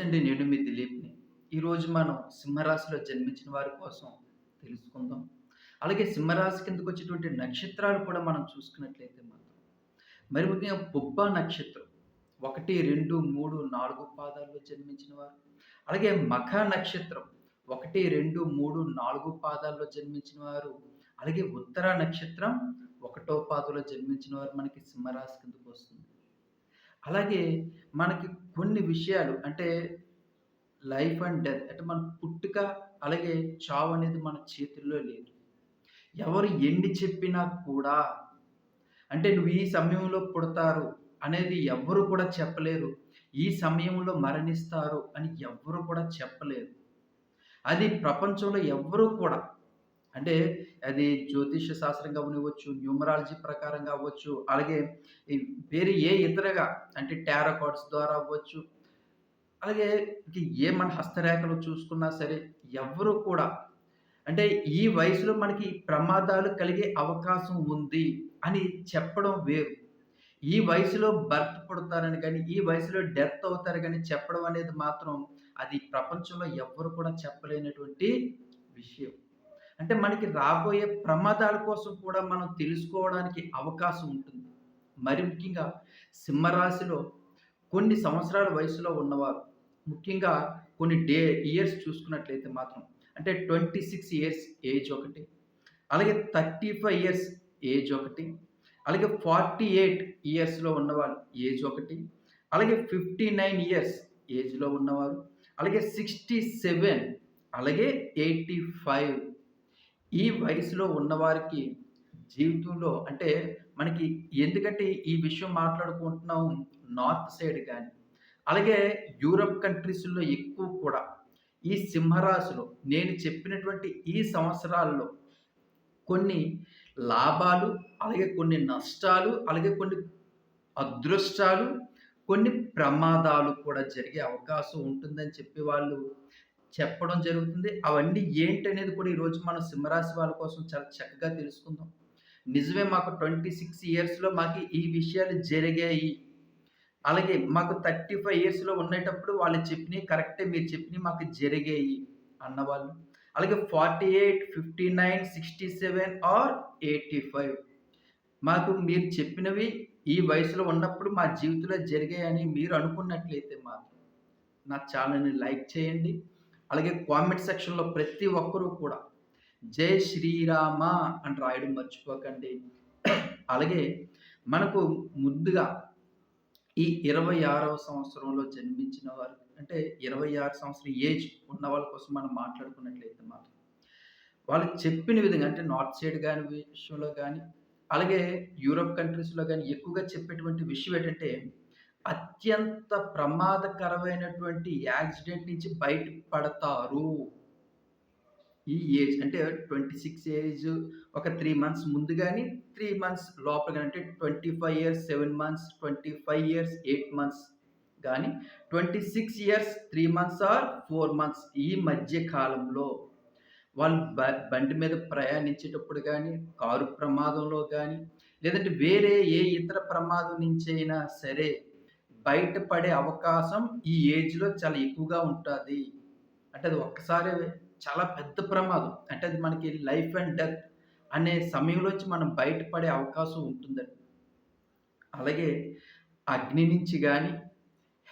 నమస్తే అండి నేను మీ దిలీప్ని. ఈరోజు మనం సింహరాశిలో జన్మించిన వారి కోసం తెలుసుకుందాం. అలాగే సింహరాశి కిందకు వచ్చేటువంటి నక్షత్రాలు కూడా మనం చూసుకున్నట్లయితే మాత్రం. మరి ముఖ్యంగా పుబ్బ నక్షత్రం. ఒకటి రెండు మూడు నాలుగు పాదాల్లో జన్మించిన వారు. అలాగే మఖ నక్షత్రం. ఒకటి రెండు మూడు నాలుగు పాదాల్లో జన్మించిన వారు. అలాగే ఉత్తర నక్షత్రం. ఒకటో పాదంలో జన్మించిన వారు మనకి సింహరాశి కిందకు వస్తుంది. అలాగే మనకి కొన్ని విషయాలు అంటే లైఫ్ అండ్ డెత్ అంటే మన పుట్టుక అలాగే చావు అనేది మన చేతుల్లో లేదు. ఎవరు ఎన్ని చెప్పినా కూడా అంటే నువ్వు ఈ సమయంలో పుడతారు అనేది ఎవ్వరు కూడా చెప్పలేరు. ఈ సమయంలో మరణిస్తారు అని ఎవ్వరు కూడా చెప్పలేరు. అది ప్రపంచంలో ఎవ్వరూ కూడా అంటే అది జ్యోతిష శాస్త్రం కావనివ్వచ్చు న్యూమరాలజీ ప్రకారం కావచ్చు అలాగే వేరే ఏ ఇతరగా అంటే టారాకాడ్స్ ద్వారా అవ్వచ్చు అలాగే ఏ మన హస్తరేఖలు చూసుకున్నా సరే ఎవ్వరు కూడా అంటే ఈ వయసులో మనకి ప్రమాదాలు కలిగే అవకాశం ఉంది అని చెప్పడం వేరు. ఈ వయసులో బర్త్ పుడతారని కానీ ఈ వయసులో డెత్ అవుతారు కానీ చెప్పడం అనేది మాత్రం అది ప్రపంచంలో ఎవ్వరు కూడా చెప్పలేనటువంటి విషయం. అంటే మనకి రాబోయే ప్రమాదాల కోసం కూడా మనం తెలుసుకోవడానికి అవకాశం ఉంటుంది. మరి ముఖ్యంగా సింహరాశిలో కొన్ని సంవత్సరాల వయసులో ఉన్నవారు ముఖ్యంగా కొన్ని డే ఇయర్స్ చూసుకున్నట్లయితే మాత్రం అంటే ట్వంటీ సిక్స్ ఇయర్స్ ఏజ్ ఒకటి అలాగే థర్టీ ఫైవ్ ఇయర్స్ ఏజ్ ఒకటి అలాగే ఫార్టీ ఎయిట్ ఇయర్స్లో ఉన్నవారు ఏజ్ ఒకటి అలాగే ఫిఫ్టీ నైన్ ఇయర్స్ ఏజ్లో ఉన్నవారు అలాగే సిక్స్టీ సెవెన్ అలాగే ఎయిటీ ఫైవ్ ఈ వయసులో ఉన్నవారికి జీవితంలో అంటే మనకి ఎందుకంటే ఈ విషయం మాట్లాడుకుంటున్నాం నార్త్ సైడ్ కానీ అలాగే యూరప్ కంట్రీస్లో ఎక్కువ కూడా ఈ సింహరాశిలో నేను చెప్పినటువంటి ఈ సంవత్సరాల్లో కొన్ని లాభాలు అలాగే కొన్ని నష్టాలు అలాగే కొన్ని అదృష్టాలు కొన్ని ప్రమాదాలు కూడా జరిగే అవకాశం ఉంటుందని చెప్పి వాళ్ళు చెప్పడం జరుగుతుంది. అవన్నీ ఏంటనేది కూడా ఈరోజు మనం సింహరాశి వాళ్ళ కోసం చాలా చక్కగా తెలుసుకుందాం. నిజమే మాకు ట్వంటీ సిక్స్ ఇయర్స్లో మాకు ఈ విషయాలు జరిగాయి. అలాగే మాకు థర్టీ ఫైవ్ ఇయర్స్లో ఉండేటప్పుడు వాళ్ళు చెప్పినవి కరెక్టే మీరు చెప్పినవి మాకు జరిగాయి అన్నవాళ్ళు. అలాగే forty eight fifty nine sixty seven or eighty five మాకు మీరు చెప్పినవి ఈ వయసులో ఉన్నప్పుడు మా జీవితంలో జరిగాయని మీరు అనుకున్నట్లయితే మాత్రం నా ఛానల్ని లైక్ చేయండి. అలాగే కామెంట్ సెక్షన్లో ప్రతి ఒక్కరూ కూడా జై శ్రీరామ అని రాయడం మర్చిపోకండి. అలాగే మనకు ముద్దుగా ఈ ఇరవై ఆరవ సంవత్సరంలో జన్మించిన వారు అంటే ఇరవై ఆరు సంవత్సరం ఏజ్ ఉన్న వాళ్ళ కోసం మనం మాట్లాడుకున్నట్లయితే మాత్రం వాళ్ళు చెప్పిన విధంగా అంటే నార్త్ సైడ్ కానీ విషయంలో కానీ అలాగే యూరోప్ కంట్రీస్లో కానీ ఎక్కువగా చెప్పేటువంటి విషయం ఏంటంటే అత్యంత ప్రమాదకరమైనటువంటి యాక్సిడెంట్ నుంచి బయటపడతారు. ఈ ఏజ్ అంటే ట్వంటీ సిక్స్ ఏజ్ ఒక త్రీ మంత్స్ ముందు కానీ త్రీ మంత్స్ లోపల కానీ అంటే twenty five years seven months twenty five years eight months కానీ twenty six years three months or four months ఈ మధ్య కాలంలో వాళ్ళు బ బండి మీద ప్రయాణించేటప్పుడు కానీ కారు ప్రమాదంలో కానీ లేదంటే వేరే ఏ ఇతర ప్రమాదం నుంచి అయినా సరే బయటపడే అవకాశం ఈ ఏజ్‌లో చాలా ఎక్కువగా ఉంటుంది అంటే అది ఒక్కసారి చాలా పెద్ద ప్రమాదం. అంటే అది మనకి లైఫ్ అండ్ డెత్ అనే సమయంలోంచి మనం బయటపడే అవకాశం ఉంటుందండి. అలాగే అగ్ని నుంచి కానీ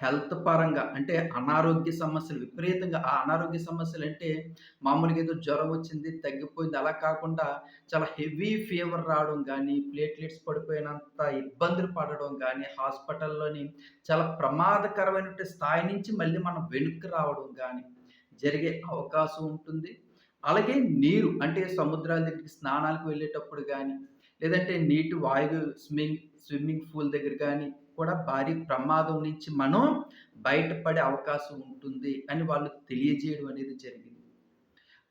హెల్త్ పరంగా అంటే అనారోగ్య సమస్యలు విపరీతంగా ఆ అనారోగ్య సమస్యలు అంటే మామూలుగా ఏదో జ్వరం వచ్చింది తగ్గిపోయింది అలా కాకుండా చాలా హెవీ ఫీవర్ రావడం కానీ ప్లేట్లెట్స్ పడిపోయినంత ఇబ్బందులు పడడం కానీ హాస్పిటల్లోని చాలా ప్రమాదకరమైన స్థాయి నుంచి మళ్ళీ మనం వెనుక్కి రావడం కానీ జరిగే అవకాశం ఉంటుంది. అలాగే నీరు అంటే సముద్రాల దగ్గరికి స్నానాలకు వెళ్ళేటప్పుడు కానీ లేదంటే నీటి వాయువు స్విమ్మింగ్ స్విమ్మింగ్ పూల్ దగ్గర కానీ కూడా భారీ ప్రమాదం నుంచి మనం బయటపడే అవకాశం ఉంటుంది అని వాళ్ళు తెలియజేయడం అనేది జరిగింది.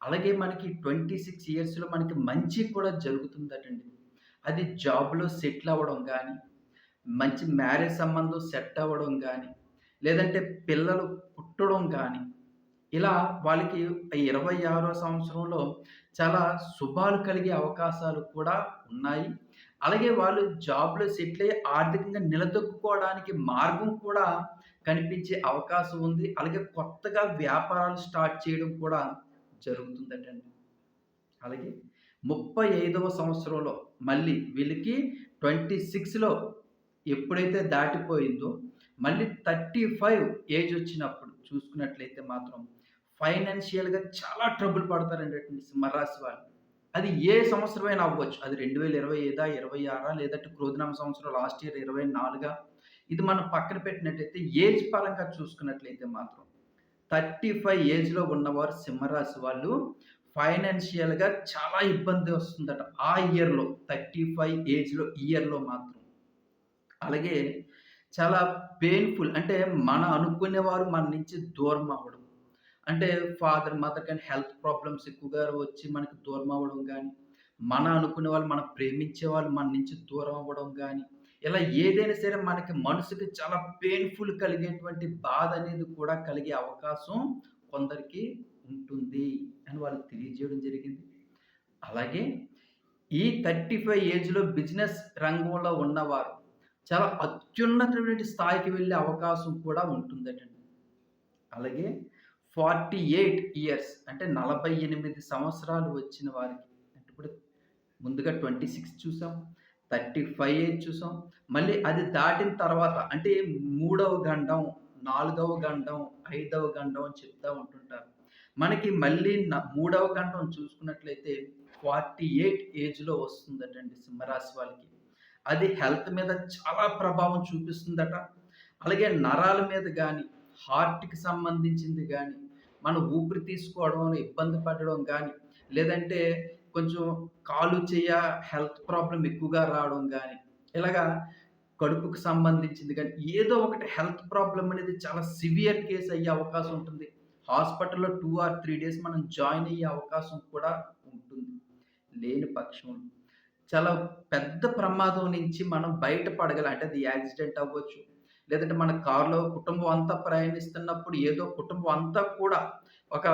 అలాగే మనకి ట్వంటీ సిక్స్ ఇయర్స్లో మనకి మంచి కూడా జరుగుతుందటండి. అది జాబ్లో సెటిల్ అవ్వడం కానీ మంచి మ్యారేజ్ సంబంధం సెట్ అవ్వడం కానీ లేదంటే పిల్లలు పుట్టడం కానీ ఇలా వాళ్ళకి ఇరవై ఆరో సంవత్సరంలో చాలా శుభాలు కలిగే అవకాశాలు కూడా ఉన్నాయి. అలాగే వాళ్ళు జాబ్‌లో సెటిల్ అయ్యి ఆర్థికంగా నిలదొక్కుకోవడానికి మార్గం కూడా కనిపించే అవకాశం ఉంది. అలాగే కొత్తగా వ్యాపారాలు స్టార్ట్ చేయడం కూడా జరుగుతుందటండి. అలాగే 35వ సంవత్సరంలో మళ్ళీ వీళ్ళకి 26లో ఎప్పుడైతే దాటిపోయిందో మళ్ళీ 35 ఏజ్ వచ్చినప్పుడు చూసుకున్నట్లయితే మాత్రం ఫైనాన్షియల్‌గా చాలా ట్రబుల్ పడతారండి సింహరాశి వాళ్ళు. అది ఏ సంవత్సరమైనా అవ్వచ్చు. అది 2025, 26 లేదంటే క్రోధనామ సంవత్సరం లాస్ట్ ఇయర్ 24 ఇది మనం పక్కన పెట్టినట్టయితే ఏజ్ పరంగా చూసుకున్నట్లయితే మాత్రం 35 ఏజ్‌లో ఉన్నవారు సింహరాశి వాళ్ళు ఫైనాన్షియల్‌గా చాలా ఇబ్బంది వస్తుందట. ఆ ఇయర్‌లో 35 ఏజ్‌లో ఇయర్‌లో మాత్రం. అలాగే చాలా పెయిన్‌ఫుల్ అంటే మన అనుకునేవారు మన నుంచి దూరం అవ్వడం. అంటే ఫాదర్, మదర్ కానీ హెల్త్ ప్రాబ్లమ్స్ ఎక్కువగా వచ్చి మనకి దూరం అవ్వడం గానీ, మన అనుకునే వాళ్ళు మనం ప్రేమించే వాళ్ళు మన నుంచి దూరం అవ్వడం గానీ, ఇలా ఏదైనా సరే మనకి మనసుకి చాలా పెయిన్‌ఫుల్ కలిగేటువంటి బాధ అనేది కూడా కలిగే అవకాశం కొందరికి ఉంటుంది అని వాళ్ళకి తెలియజేయడం జరిగింది. అలాగే ఈ 35 ఏజ్‌లో బిజినెస్ రంగంలో ఉన్నవారు చాలా అత్యున్నతమైన స్థాయికి వెళ్ళే అవకాశం కూడా ఉంటుందటండి. అలాగే 48 ఇయర్స్ అంటే 48 సంవత్సరాలు వచ్చిన వారికి అంటే ఇప్పుడు ముందుగా 26 చూసాం. 35 ఏజ్ చూసాం. మళ్ళీ అది దాటిన తర్వాత అంటే మూడవ గండం, నాలుగవ గండం, ఐదవ గండం అని చెప్తూ ఉంటుంటారు. మనకి మళ్ళీ న మూడవ గండం చూసుకున్నట్లయితే 48 ఏజ్‌లో వస్తుందటండి సింహరాశి వాళ్ళకి. అది హెల్త్ మీద చాలా ప్రభావం చూపిస్తుందట. అలాగే నరాల మీద కానీ హార్ట్‌కి సంబంధించింది కానీ మనం ఊపిరి తీసుకోవడం ఇబ్బంది పడడం కానీ లేదంటే కొంచెం కాలు, చెయ్య హెల్త్ ప్రాబ్లం ఎక్కువగా రావడం కానీ ఇలాగా కడుపుకు సంబంధించింది కానీ ఏదో ఒకటి హెల్త్ ప్రాబ్లం అనేది చాలా సివియర్ కేస్ అయ్యే అవకాశం ఉంటుంది. హాస్పిటల్‌లో టూ ఆర్ త్రీ డేస్ మనం జాయిన్ అయ్యే అవకాశం కూడా ఉంటుంది. లేని పక్షంలో చాలా పెద్ద ప్రమాదం నుంచి మనం బయటపడగల అంటే అది యాక్సిడెంట్ అవ్వచ్చు. లేదంటే మన కారులో కుటుంబం అంతా ప్రయాణిస్తున్నప్పుడు ఏదో కుటుంబం అంతా కూడా ఒక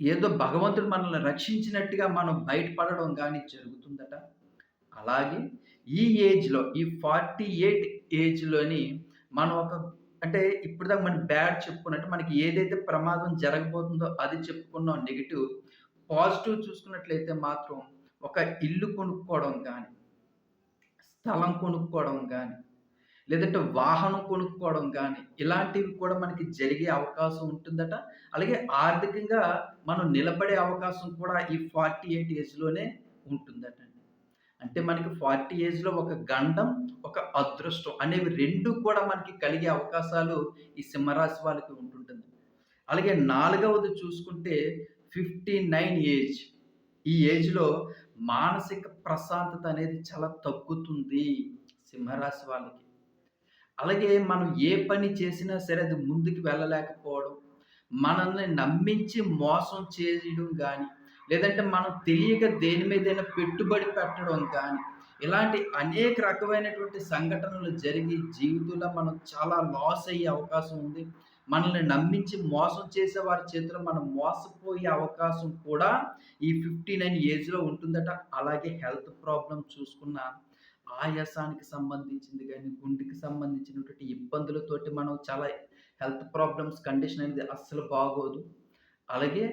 ఏదో భగవంతుడు మనల్ని రక్షించినట్టుగా మనం బయటపడడం కానీ జరుగుతుందట. అలాగే ఈ ఏజ్‌లో ఈ 48 ఏజ్‌లోని మనం ఒక అంటే ఇప్పటిదాకా మనం బ్యాడ్ చెప్పుకున్నట్టు మనకి ఏదైతే ప్రమాదం జరగబోతుందో అది చెప్పుకున్నాం నెగిటివ్ పాజిటివ్ చూసుకున్నట్లయితే మాత్రం ఒక ఇల్లు కొనుక్కోవడం కానీ స్థలం కొనుక్కోవడం కానీ లేదంటే వాహనం కొనుక్కోవడం కానీ ఇలాంటివి కూడా మనకి జరిగే అవకాశం ఉంటుందట. అలాగే ఆర్థికంగా మనం నిలబడే అవకాశం కూడా ఈ 48 ఏజ్‌లోనే ఉంటుందట అంటే మనకి 40 ఏజ్‌లో ఒక గండం, ఒక అదృష్టం అనేవి రెండు కూడా మనకి కలిగే అవకాశాలు ఈ సింహరాశి వాళ్ళకి ఉంటుంటుంది. అలాగే నాలుగవది చూసుకుంటే 59 ఏజ్. ఈ ఏజ్‌లో మానసిక ప్రశాంతత అనేది చాలా తగ్గుతుంది సింహరాశి వాళ్ళకి. అలాగే మనం ఏ పని చేసినా సరే అది ముందుకు వెళ్ళలేకపోవడం, మనల్ని నమ్మించి మోసం చేయడం కానీ లేదంటే మనం తెలియక దేని మీదైనా పెట్టుబడి పెట్టడం కానీ ఇలాంటి అనేక రకమైనటువంటి సంఘటనలు జరిగి జీవితంలో మనం చాలా లాస్ అయ్యే అవకాశం ఉంది. మనల్ని నమ్మించి మోసం చేసే వారి చేతిలో మనం మోసపోయే అవకాశం కూడా ఈ 59 ఏజ్‌లో ఉంటుందట. అలాగే హెల్త్ ప్రాబ్లం చూసుకున్నాను ఆయాసానికి సంబంధించింది కానీ గుండెకి సంబంధించినటువంటి ఇబ్బందులతోటి మనం చాలా హెల్త్ ప్రాబ్లమ్స్ కండిషన్ అనేది అస్సలు బాగోదు. అలాగే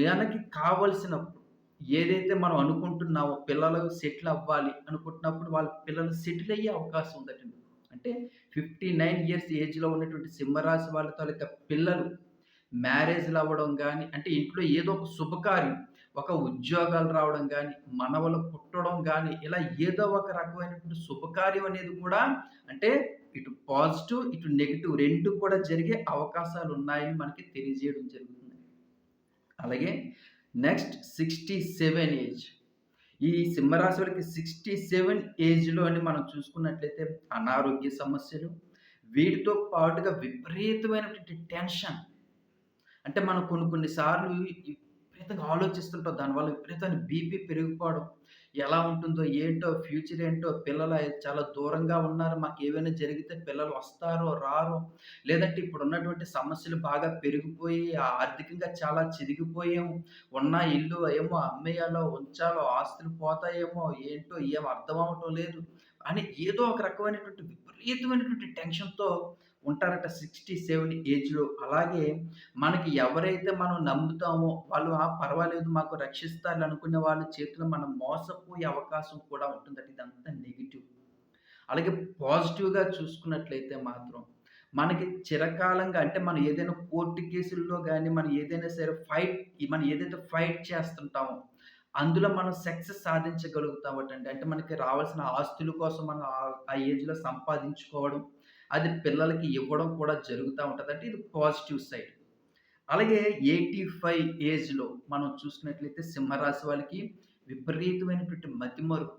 మనకి కావాల్సినప్పుడు ఏదైతే మనం అనుకుంటున్నామో పిల్లలు సెటిల్ అవ్వాలి అనుకుంటున్నప్పుడు వాళ్ళ పిల్లలు సెటిల్ అయ్యే అవకాశం ఉందటండి. అంటే 59 ఇయర్స్ ఏజ్‌లో ఉన్నటువంటి సింహరాశి వాళ్ళ తాలూకా పిల్లలు మ్యారేజ్‌లు అవ్వడం కానీ అంటే ఇంట్లో ఏదో ఒక శుభకార్యం, ఒక ఉద్యోగాలు రావడం కానీ మనవలు పుట్టడం కానీ ఇలా ఏదో ఒక రకమైనటువంటి శుభకార్యం అనేది కూడా అంటే ఇటు పాజిటివ్, ఇటు నెగిటివ్ రెండు కూడా జరిగే అవకాశాలు ఉన్నాయని మనకి తెలియజేయడం జరుగుతుంది. అలాగే నెక్స్ట్ 67 ఏజ్. ఈ సింహరాశి వాళ్ళకి 67 ఏజ్‌లోని మనం చూసుకున్నట్లయితే అనారోగ్య సమస్యలు, వీటితో పాటుగా విపరీతమైనటువంటి టెన్షన్. అంటే మనం కొన్ని కొన్ని సార్లు విపరీతంగా ఆలోచిస్తుంటాం. దానివల్ల విపరీతమైన బీపీ పెరిగిపోవడం. ఎలా ఉంటుందో ఏంటో ఫ్యూచర్ ఏంటో పిల్లలు చాలా దూరంగా ఉన్నారు. మాకు ఏమైనా జరిగితే పిల్లలు వస్తారో, రారో లేదంటే ఇప్పుడున్నటువంటి సమస్యలు బాగా పెరిగిపోయి ఆర్థికంగా చాలా చిరిగిపోయాము. ఉన్న ఇల్లు ఏమో అమ్మేయాలో, ఉంచాలో, ఆస్తులు పోతాయేమో, ఏంటో ఏం అర్థం అవ్వటం లేదు అని ఏదో ఒక రకమైనటువంటి విపరీతమైనటువంటి టెన్షన్‌తో ఉంటారట 67 ఏజ్‌లో. అలాగే మనకి ఎవరైతే మనం నమ్ముతామో వాళ్ళు ఆ! పర్వాలేదు మాకు రక్షిస్తారు అనుకునే వాళ్ళ చేతిలో మనం మోసపోయే అవకాశం కూడా ఉంటుందట. ఇదంతా నెగిటివ్ అలాగే పాజిటివ్‌గా చూసుకున్నట్లయితే మాత్రం మనకి చిరకాలంగా అంటే మనం ఏదైనా కోర్టు కేసుల్లో కానీ మనం ఏదైనా సరే ఫైట్ మనం ఏదైతే ఫైట్ చేస్తుంటామో, అందులో మనం సక్సెస్ సాధించగలుగుతామటండి. అంటే మనకి రావాల్సిన ఆస్తుల కోసం మనం ఆ ఏజ్‌లో సంపాదించుకోవడం, అది పిల్లలకి ఇవ్వడం కూడా జరుగుతూ ఉంటది. అంటే ఇది పాజిటివ్ సైడ్. అలాగే 85 ఏజ్‌లో మనం చూసినట్లయితే సింహరాశి వాళ్ళకి విపరీతమైనటువంటి మతిమరుపు.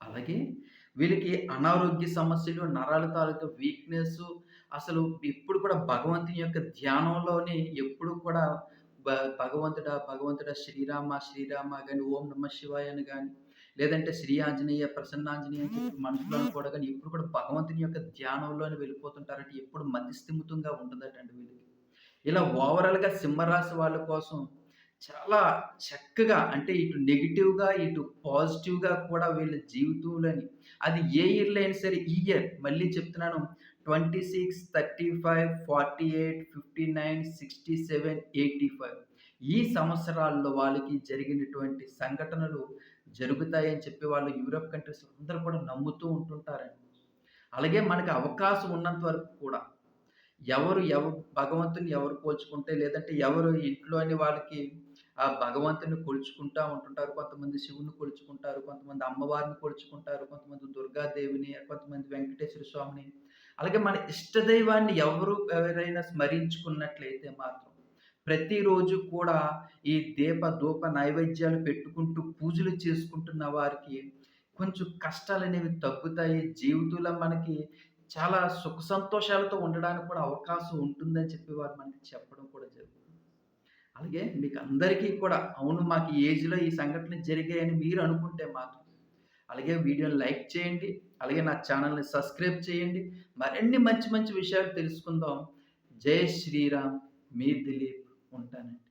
అలాగే వీళ్ళకి అనారోగ్య సమస్యలు, నరాల తాలూకా వీక్నెస్ అసలు ఎప్పుడు కూడా భగవంతుని యొక్క ధ్యానంలోనే ఎప్పుడు కూడా భ భగవంతుడా, భగవంతుడా శ్రీరామ, శ్రీరామ కానీ ఓం నమ శివాయ అని లేదంటే శ్రీ ఆంజనేయ, ప్రసన్నాంజనేయ అని చెప్పి మనసులో అనుకోవడం కానీ ఎప్పుడు కూడా భగవంతుని యొక్క ధ్యానంలోనే వెళ్ళిపోతుంటారంటే ఎప్పుడు మతి స్థిమితంగా వీళ్ళకి. ఇలా ఓవరాల్‌గా సింహరాశి వాళ్ళ కోసం చాలా చక్కగా అంటే ఇటు నెగిటివ్గా ఇటు పాజిటివ్‌గా కూడా వీళ్ళ జీవితంలోని అది ఏ ఇయర్‌లో అయినా సరే ఈ ఇయర్ మళ్ళీ చెప్తున్నాను 26, 35, 48, 59, 67, 85 ఈ సంవత్సరాల్లో వాళ్ళకి జరిగినటువంటి సంఘటనలు జరుగుతాయని చెప్పి వాళ్ళు యూరోప్ కంట్రీస్ అందరూ కూడా నమ్ముతూ ఉంటుంటారండి. అలాగే మనకి అవకాశం ఉన్నంత వరకు కూడా ఎవరు ఎవ భగవంతుని ఎవరు పోల్చుకుంటే లేదంటే ఎవరు ఇంట్లోని వాళ్ళకి ఆ భగవంతుని కొలుచుకుంటా ఉంటుంటారు. కొంతమంది శివుని కొలుచుకుంటారు. కొంతమంది అమ్మవారిని కొలుచుకుంటారు. కొంతమంది దుర్గాదేవిని, కొంతమంది వెంకటేశ్వర స్వామిని. అలాగే మన ఇష్టదైవాన్ని ఎవరు ఎవరైనా స్మరించుకున్నట్లయితే మాత్రం ప్రతిరోజు కూడా ఈ దీప, ధూప నైవేద్యాలు పెట్టుకుంటూ పూజలు చేసుకుంటున్న వారికి కొంచెం కష్టాలు అనేవి తగ్గుతాయి. జీవితంలో మనకి చాలా సుఖ సంతోషాలతో ఉండడానికి కూడా అవకాశం ఉంటుందని చెప్పి వారు మనకి చెప్పడం కూడా జరుగుతుంది. అలాగే మీకు అందరికీ కూడా అవును మాకు ఏజ్‌లో ఈ సంఘటనలు జరిగాయని మీరు అనుకుంటే మాత్రం అలాగే వీడియోని లైక్ చేయండి. అలాగే నా ఛానల్ని సబ్స్క్రైబ్ చేయండి. మరిన్ని మంచి మంచి విషయాలు తెలుసుకుందాం. జై శ్రీరామ్. మీ దిలీప్ ఉంటానండి.